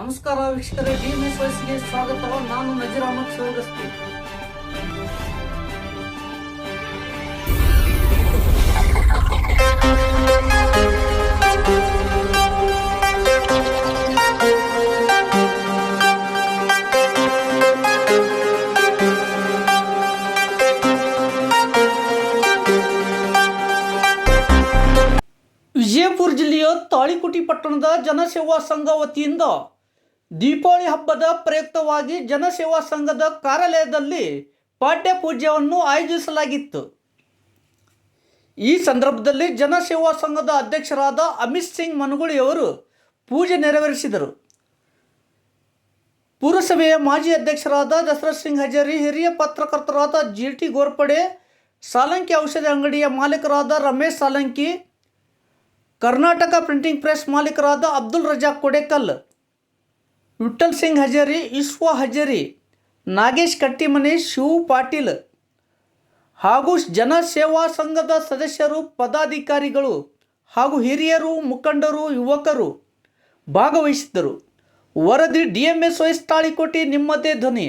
ನಮಸ್ಕಾರ ವೀಕ್ಷಕರೇ D M S ವಯಸ್ಸಿಗೆ ಸ್ವಾಗತ ನಾನು ನಜೀರ್ ಅಹಮದ್ ಸೋಗಸ್ತಿ ವಿಜಯಪುರ ಜಿಲ್ಲೆಯ ತಾಳಿಕೋಟಿ ಪಟ್ಟಣದ ಜನಸೇವಾ ಸಂಘ ವತಿಯಿಂದ ದೀಪಾವಳಿ ಹಬ್ಬದ ಪ್ರಯುಕ್ತವಾಗಿ ಜನಸೇವಾ ಸಂಘದ ಕಾರ್ಯಾಲಯದಲ್ಲಿ ಪಾಠ್ಯ ಪೂಜೆಯನ್ನು ಆಯೋಜಿಸಲಾಗಿತ್ತು. ಈ ಸಂದರ್ಭದಲ್ಲಿ ಜನಸೇವಾ ಸಂಘದ ಅಧ್ಯಕ್ಷರಾದ ಅಮಿತ್ ಸಿಂಗ್ ಮನಗುಳಿಯವರು ಪೂಜೆ ನೆರವೇರಿಸಿದರು. ಪುರಸಭೆಯ ಮಾಜಿ ಅಧ್ಯಕ್ಷರಾದ ದಸರತ್ ಸಿಂಗ್ ಹಜಾರಿ, ಹಿರಿಯ ಪತ್ರಕರ್ತರಾದ ಜಿ ಟಿ ಗೋರ್ಪಡೆ, ಸಾಲಂಕಿ ಔಷಧಿ ಅಂಗಡಿಯ ಮಾಲೀಕರಾದ ರಮೇಶ್ ಸಾಲಂಕಿ, ಕರ್ನಾಟಕ ಪ್ರಿಂಟಿಂಗ್ ಪ್ರೆಸ್ ಮಾಲೀಕರಾದ ಅಬ್ದುಲ್ ರಜಾಕ್ ಕೊಡೇಕಲ್ ವಿಠಲ್ ಸಿಂಗ್ ಹಜಾರಿ, ಈಶ್ವ ಹಜಾರಿ, ನಾಗೇಶ್ ಕಟ್ಟಿಮನೆ ಶಿವು ಪಾಟೀಲ್ ಹಾಗೂ ಜನಸೇವಾ ಸಂಘದ ಸದಸ್ಯರು, ಪದಾಧಿಕಾರಿಗಳು ಹಾಗೂ ಹಿರಿಯರು, ಮುಖಂಡರು, ಯುವಕರು ಭಾಗವಹಿಸಿದ್ದರು. ವರದಿ ಡಿ ಎಂ ಎಸ್ ವೈಸ್ ತಾಳಿಕೋಟಿ ನಿಮ್ಮದೇ ಧ್ವನಿ.